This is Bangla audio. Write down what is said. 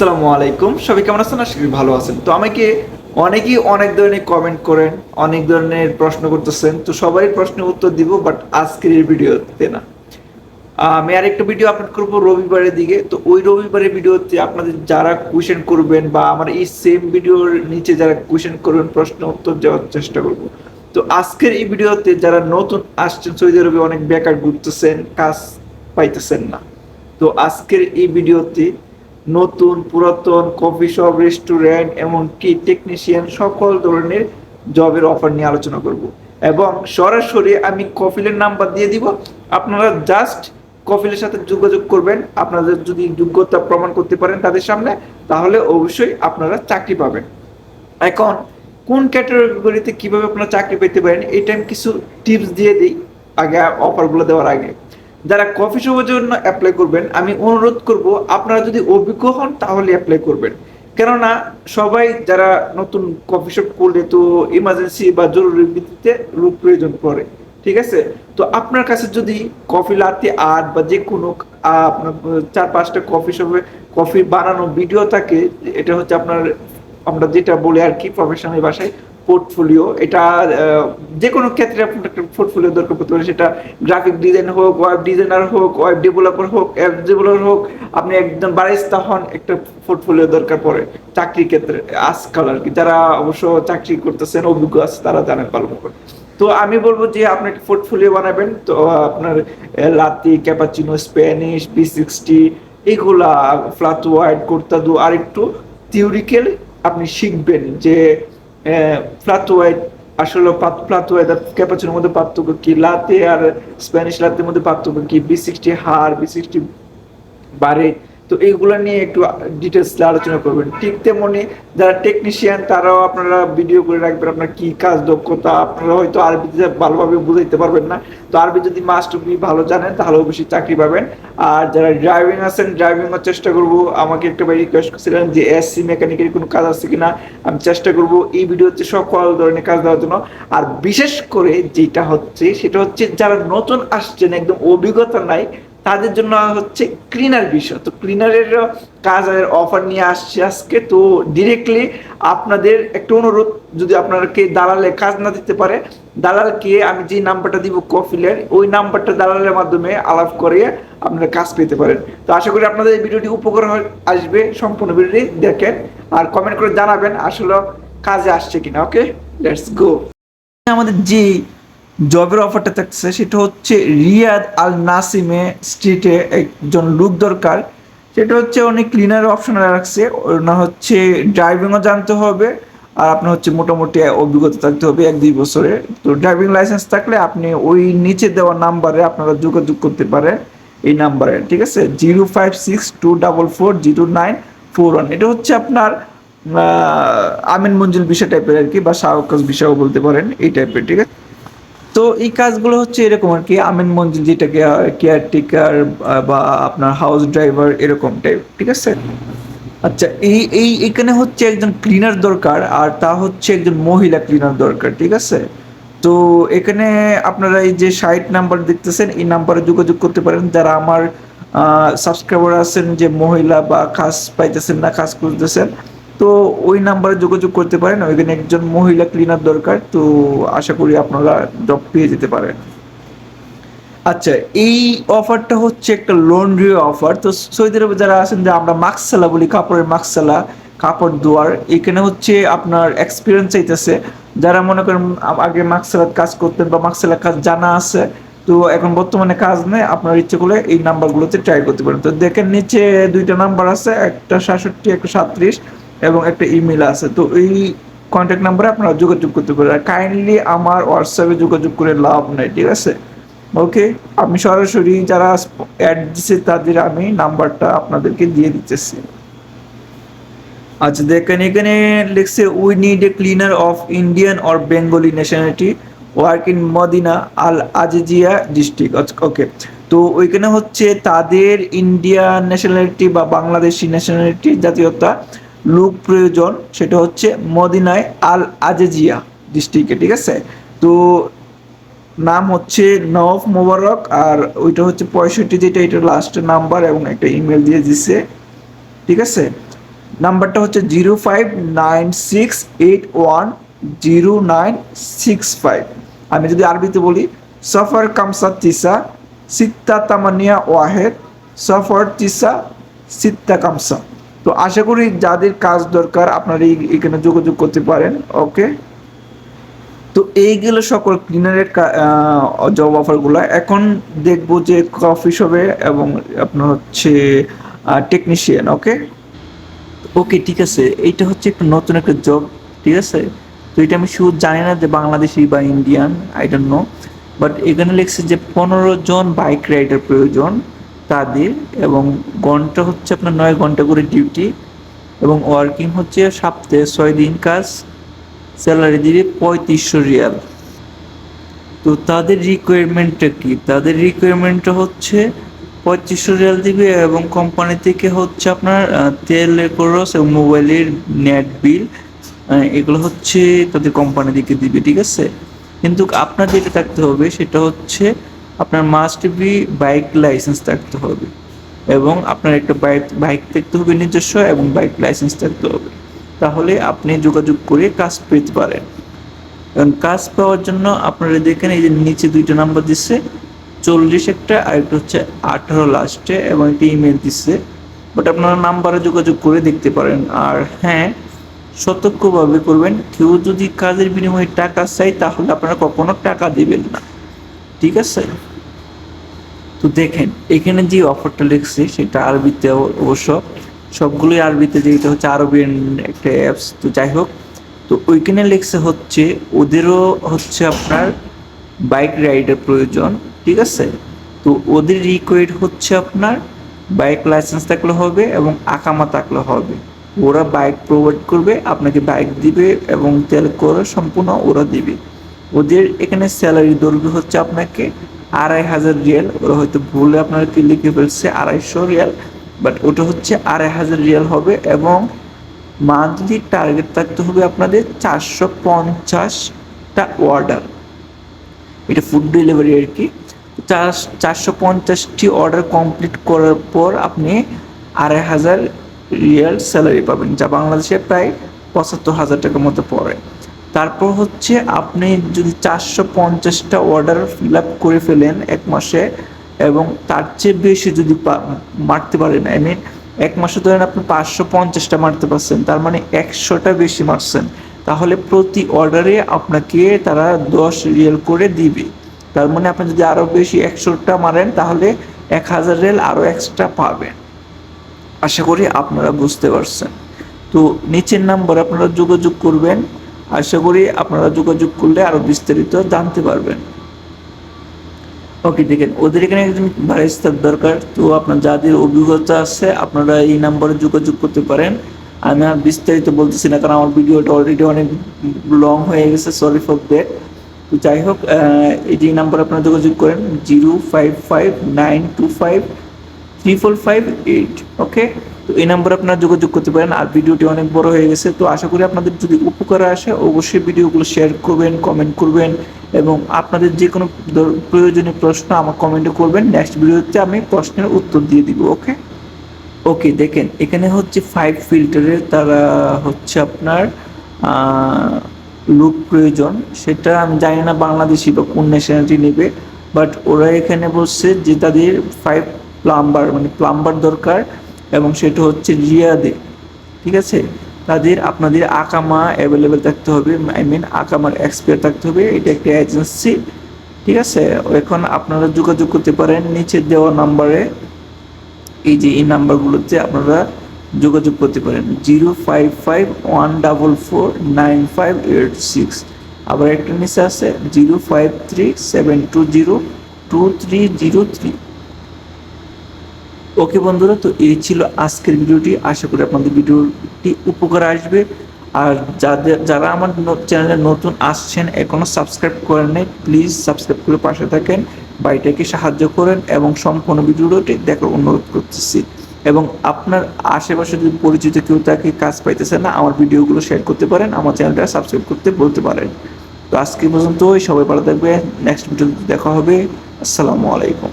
আসসালামু আলাইকুম। সবাই কেমন আছেন? আশা করি ভালো আছেন। তো আমাকে অনেকেই অনেক ধরনের কমেন্ট করেন, অনেক ধরনের প্রশ্ন করতেছেন। তো সবাই প্রশ্নের উত্তর দিব বাট আজকের এই ভিডিওতে না। আমি আরেকটা ভিডিও আপলোড করব রবিবারের দিকে। তো ওই রবিবারের ভিডিওতে আপনাদের যারা কোয়েশ্চেন করবেন বা আমার এই সেম ভিডিওর নিচে যারা কোয়েশ্চেন করবেন প্রশ্ন উত্তর দেওয়ার চেষ্টা করব। তো আজকের এই ভিডিওতে যারা নতুন আসছেন, সৌদি আরবে অনেক বেকার ঘুরতেছেন, কাজ পাইতেছেন না। তো আজকের এই ভিডিওতে নতুন, পুরাতন কফি শপ রেস্টুরেন্ট এমনকি টেকনিশিয়ান সকল ধরনের জবের অফার নিয়ে আলোচনা করব। এবং সরাসরি আমি কফিলের নাম্বার দিয়ে দিব। আপনারা জাস্ট কফিলের সাথে যোগাযোগ করবেন। আপনাদের যদি যোগ্যতা প্রমাণ করতে পারেন তাদের সামনে, তাহলে অবশ্যই আপনারা চাকরি পাবেন। এখন, কোন ক্যাটাগরিতে কীভাবে আপনারা চাকরি পেতে পারেন এটা আমি কিছু টিপস দিয়ে দিই, আগে অফারগুলো দেওয়ার আগে। যারা কফি শপের জন্য অ্যাপ্লাই করবেন, আমি অনুরোধ করব, আপনারা যদি অভিজ্ঞ হন তাহলে অ্যাপ্লাই করবেন। কেননা সবাই যারা নতুন কফি শপ করলে তো ইমার্জেন্সি বা জরুরি ভিত্তিতে লোক প্রয়োজন পড়ে, ঠিক আছে? তো আপনার কাছে যদি কফি লাতে আর্ট বা যে কোনো আপনার, চার পাঁচটা কফি শপে কফি বানানো ভিডিও থাকে, এটা হচ্ছে আপনার, আমরা যেটা বলি আর কি প্রফেশনাল ভাষায় পোর্টফোলিও এটা যে কোনো ক্ষেত্রে আপনার একটা পোর্টফোলিও দরকার পড়তে পারে, সেটা গ্রাফিক ডিজাইন হোক ওয়েব ডিজাইনার হোক ওয়েব ডেভেলপার হোক অ্যাপ ডেভেলপার হোক, আপনি একদম বারিস্তা হন, একটা পোর্টফোলিও দরকার পড়ে চাকরির ক্ষেত্রে, আজকাল আর কি। যারা অবশ্য চাকরি করতেছেন, অভিজ্ঞ আছে, তারা জানেন ভালো করে তো আমি বলব যে, আপনি একটা পোর্টফোলিও বানাবেন, তো আপনার latte cappuccino spanish V sixty এগুলা ফ্লাট ওয়াইড কোর্তাদু আর একটু থিওরিক্যাল আপনি শিখবেন যে ফ্লাট ওয়াইড আসলে ফ্লাট ওয়াইড আর ক্যাপাচিনোর মধ্যে পার্থক্য কি? লাতে আর স্প্যানিশ লাতের মধ্যে পার্থক্য কি? বি সিক্সটি হার বি সিক্সটি বাড়ে তো এইগুলো নিয়ে একটু ডিটেলস আলোচনা করবেন। ঠিক তেমনি যারা টেকনিশিয়ান তারাও আপনারা ভিডিও করে রাখবেন আপনার কি কাজ, দক্ষতা, আপনারা হয়তো আরবিতে ভালোভাবে বুঝাইতে পারবেন না। তো আরবি যদি মাস্ট বি ভালো জানেন তাহলে অবশ্যই চাকরি পাবেন। আর যারা ড্রাইভিং আছেন ড্রাইভিং এর চেষ্টা করব। আমাকে একটা ভাই রিকোয়েস্ট করছিলেন যে এসসি মেকানিকের কোনো কাজ আছে কিনা, আমি চেষ্টা করব এই ভিডিওতে সকল ধরনের কাজ দেওয়ার জন্য। আর বিশেষ করে যেটা হচ্ছে, সেটা হচ্ছে যারা নতুন আসছেন, একদম অভিজ্ঞতা নাই তাদের জন্য হচ্ছে ক্লিনার বিষয়। তো ক্লিনারের কাজের অফার নিয়ে আসছে আজকে। তো ডিরেক্টলি আপনাদের একটা অনুরোধ, যদি আপনাকে দালালে কাজ না দিতে পারে, দালালকে আমি যে নাম্বারটা দিব কফিলের, ওই নাম্বারটা দালালের মাধ্যমে আলাপ করিয়ে আপনারা কাজ পেতে পারেন। তো আশা করি আপনাদের এই ভিডিওটি উপকার আসবে সম্পূর্ণ ভিডিওটি দেখেন আর কমেন্ট করে জানাবেন আসলে কাজে আসছে কিনা ওকে লেটস গো আমাদের যে জবের অফারটা থাকছে সেটা হচ্ছে রিয়াদ আল নাসিমে স্ট্রিটে একজন লোক দরকার। সেটা হচ্ছে অনেক ক্লিনার অপশন রাখছে, ওনার হচ্ছে ড্রাইভিংও জানতে হবে, আর আপনার হচ্ছে মোটামুটি অভিজ্ঞতা থাকতে হবে এক দুই বছরে তো ড্রাইভিং লাইসেন্স থাকলে আপনি ওই নিচে দেওয়া নাম্বারে আপনারা যোগাযোগ করতে পারেন এই নাম্বারে, ঠিক আছে? Zero five six two double four zero nine four one. এটা হচ্ছে আপনার আমিন মঞ্জুল বিষয় টাইপের আর কি, বা শাহকাজ বিষয়ও বলতে পারেন এই টাইপের ঠিক আছে? তো এই কাজগুলো হচ্ছে এরকম আর কি আমিন মঞ্জিল যেটাকে কেয়ারটেকার বা আপনার হাউস ড্রাইভার এরকম টাইপ ঠিক আছে? আচ্ছা এই এই, এখানে হচ্ছে একজন ক্লিনার দরকার আর তা হচ্ছে একজন মহিলা ক্লিনার দরকার, ঠিক আছে? তো এখানে আপনারা এই যে সাইট নাম্বার দেখতেছেন, এই নাম্বারে যোগাযোগ করতে পারেন। যারা আমার সাবস্ক্রাইবার আছেন যে মহিলা বা কাজ পাইতেছেন না, কাজ খুঁজতেছেন তো ওই নাম্বারে যোগাযোগ করতে পারেন। ওইখানে একজন মহিলা ক্লিনার দরকার, তো আশা করি আপনারা জব পেয়ে যেতে পারেন। আচ্ছা এই অফারটা হচ্ছে একটা লন্ড্রি অফার তো সৌদি আরবে যারা আছেন যে আমরা মাক্সালা বলি, কাপড়ের মাক্সালা, কাপড় দোয়ার, এখানে হচ্ছে আপনার এক্সপিরিয়েন্স চাইতেছে। যারা মনে করেন আগে মাক্সালাত কাজ করতেন বা মাক্সালার কাজ জানা আছে, তো এখন বর্তমানে কাজ নেই, আপনার ইচ্ছে করলে এই নাম্বারগুলোতে ট্রাই করতে পারেন। তো দেখেন নিচে দুইটা নাম্বার আছে, একটা সাতষট্টি, একটা সাতত্রিশ এবং একটা ইমেল আছে। তো এই কন্ট্যাক্ট নাম্বারে আপনারা যোগাযোগ করতে পারেন। কাইন্ডলি আমার হোয়াটসঅ্যাপে যোগাযোগ করে লাভ নেই, ঠিক আছে? ওকে আমি সরাসরি যারা অ্যাড দিচ্ছে তাদের আমি নাম্বারটা আপনাদেরকে দিয়ে দিতেছি। আচ্ছা দেখেন, এখানে লিখছে we need a cleaner of Indian or Bengali nationality work in Medina Al Aziziyah district okay তো ওইখানে হচ্ছে তাদের ইন্ডিয়ান ন্যাশনালিটি বা বাংলাদেশি ন্যাশনালিটি জাতীয়তা লোক প্রয়োজন, সেটা হচ্ছে মদিনায় আল আজিজিয়া ডিস্ট্রিক্টে ঠিক আছে? তো নাম হচ্ছে নওয়াফ মোবারক, আর ওইটা হচ্ছে পঁয়ষট্টি যেটা, এটা লাস্টের নাম্বার এবং একটা ইমেল দিয়ে দিছে, ঠিক আছে? নাম্বারটা হচ্ছে zero five nine six eight one zero nine six five. আমি যদি আরবিতে বলি, সফর কামসা তিসা, সিত্তা তামানিয়া ওয়াহেদ, সফর তিসা, সিত্তা কামসা। তো আশা করি যাদের কাজ দরকার আপনারা এখানে যোগাযোগ করতে পারেন, ওকে? তো এইগুলো সকল ক্লিনারের জব অফারগুলো এখন দেখব যে কফি শপে এবং আপনার হচ্ছে টেকনিশিয়ান ওকে? ওকে, ঠিক আছে। এইটা হচ্ছে একটা নতুন একটা জব ঠিক আছে? তো এটা আমি শুধু জানি না যে বাংলাদেশি বা Indian I don't know but এখানে লিখছে যে পনেরো জন বাইক রাইডার প্রয়োজন। তাদের এবং ঘণ্টা হচ্ছে আপনার নয় ঘণ্টা করে ডিউটি এবং ওয়ার্কিং হচ্ছে সপ্তাহে ছয় দিন কাজ স্যালারি দিবে পঁয়ত্রিশশো রিয়াল। তো তাদের রিকোয়ারমেন্টটা কি? তাদের রিকোয়ারমেন্টটা হচ্ছে পঁয়ত্রিশশো রিয়াল দিবে এবং কোম্পানি থেকে হচ্ছে আপনার তেলের খরচ এবং মোবাইলের নেট বিল এগুলো হচ্ছে তাদের কোম্পানি থেকে দিবে, ঠিক আছে? কিন্তু আপনার যেটা থাকতে হবে সেটা হচ্ছে আপনার মাস্ট বি বাইক লাইসেন্স থাকতে হবে এবং আপনার একটা বাইক বাইক থাকতে হবে নিজস্ব এবং বাইক লাইসেন্স থাকতে হবে। তাহলে আপনি যোগাযোগ করে কাজ পেতে পারেন। এবং কাজ পাওয়ার জন্য আপনারা দেখেন এই যে নিচে দুইটা নাম্বার দিচ্ছে চল্লিশ একটা আর একটা হচ্ছে আঠারো লাস্টে এবং একটা ইমেল দিচ্ছে বাট আপনারা নাম্বারে যোগাযোগ করে দেখতে পারেন। আর হ্যাঁ সতর্কভাবে করবেন, কেউ যদি কাজের বিনিময়ে টাকা চাই তাহলে আপনারা কখনো টাকা দেবেন না। ঠিক আছে? তো দেখেন, এখানে যে অফারটা লিখছে, সেটা আরবিতে অবশ্য সবগুলোই আরবিতে যেটা হচ্ছে আরবিয়ান একটা অ্যাপস তো যাই হোক, তো ওইখানে লিখছে হচ্ছে, ওদেরও হচ্ছে আপনার বাইক রাইডের প্রয়োজন, ঠিক আছে? তো ওদের রিকোয়ার্ড হচ্ছে আপনার বাইক লাইসেন্স থাকলে হবে এবং আকামা থাকলে হবে। ওরা বাইক প্রোভাইড করবে, আপনাকে বাইক দিবে এবং তেল করে সম্পূর্ণ ওরা দিবে। ওদের এখানে স্যালারি দৈর্ঘ্য হচ্ছে আপনাকে আড়াই হাজার রিয়াল ওরা হয়তো ভুলে আপনাকে লিখে ফেলছে, আড়াইশো রিয়াল বাট ওটা হচ্ছে আড়াই হাজার রিয়াল হবে এবং মান্থলি টার্গেট থাকতে হবে আপনাদের চারশো পঞ্চাশটা অর্ডার এটা ফুড ডেলিভারি আর কি। চার, চারশো পঞ্চাশটি অর্ডার কমপ্লিট করার পর আপনি আড়াই হাজার রিয়াল স্যালারি পাবেন, যা বাংলাদেশে প্রায় পঁচাত্তর হাজার টাকার মতো পড়ে। তারপর হচ্ছে আপনি যদি চারশো পঞ্চাশটা অর্ডার ফিল আপ করে ফেলেন এক মাসে, এবং তার চেয়ে বেশি যদি মারতে পারেন আই মিন এক মাসে ধরেন আপনি পাঁচশো পঞ্চাশটা মারতে পারছেন, তার মানে একশোটা বেশি মারছেন, তাহলে প্রতি অর্ডারে আপনাকে তারা দশ রিয়েল করে দিবে। তার মানে আপনি যদি আরও বেশি একশোটা মারেন, তাহলে এক হাজার রিয়েল আরও এক্সট্রা পাবেন। আশা করি আপনারা বুঝতে পারছেন। তো নিচের নাম্বার আপনারা যোগাযোগ করবেন। আশা করি আপনারা যোগাযোগ করলে আরও বিস্তারিত জানতে পারবেন। ওকে, দেখেন, ওদের এখানে একজন বারিস্তার দরকার। তো আপনার যাদের অভিজ্ঞতা আছে, আপনারা এই নাম্বারে যোগাযোগ করতে পারেন। আমি আর বিস্তারিত বলতেছি না, কারণ আমার ভিডিওটা অলরেডি অনেক লং হয়ে গেছে সরি ফর দ্যাট তো যাই হোক এই নাম্বার আপনারা যোগাযোগ করেন zero five five nine two five three four five eight okay তো এই নাম্বারে আপনারা যোগাযোগ করতে পারেন। আর ভিডিওটি অনেক বড় হয়ে গেছে। তো আশা করি আপনাদের যদি উপকার আসে, অবশ্যই ভিডিওগুলো শেয়ার করবেন কমেন্ট করবেন এবং আপনাদের যে কোনো প্রয়োজনীয় প্রশ্ন আমার কমেন্টে করবেন। নেক্সট ভিডিওতে আমি প্রশ্নের উত্তর দিয়ে দিব ওকে ওকে দেখেন, এখানে হচ্ছে ফাইভ ফিল্টারের তারা হচ্ছে আপনার লুক প্রয়োজন। সেটা আমি জানি না বাংলাদেশি বা কোন ন্যাশনালিটি নেবে বাট ওরা এখানে বলছে যে তাদের ফাইভ প্লাম্বার মানে প্লাম্বার দরকার। এবং সেটা হচ্ছে রিয়াদে ঠিক আছে? তাদের, আপনাদের আকামা অ্যাভেলেবেল থাকতে হবে আই মিন আকামার এক্সপায়ার থাকতে হবে, এটা একটা এজেন্সি ঠিক আছে? এখন আপনারা যোগাযোগ করতে পারেন নিচে দেওয়া নাম্বারে এই যে এই নাম্বারগুলোতে আপনারা যোগাযোগ করতে পারেন। Zero five five one double four nine five eight six আবার একটা নিচে আছে zero five three seven two zero two three zero three okay বন্ধুরা, তো এই ছিল আজকের ভিডিওটি। আশা করি আপনাদের ভিডিওটি উপকার আসবে। আর যাদের, যারা আমার চ্যানেলে নতুন আসছেন, এখনও সাবস্ক্রাইব করেন নাই, প্লিজ সাবস্ক্রাইব করে পাশে থাকেন। বাড়িটাকে সাহায্য করেন এবং সম্পূর্ণ ভিডিওটি দেখার অনুরোধ করতেছি। এবং আপনার আশেপাশে যদি পরিচিত কেউ তাকে কাজ পাইতেছে না, আমার ভিডিওগুলো শেয়ার করতে পারেন, আমার চ্যানেলটা সাবস্ক্রাইব করতে বলতে পারেন। তো আজকে পর্যন্ত সবাই ভালো থাকবে নেক্সট ভিডিওতে দেখা হবে। আসসালামু আলাইকুম।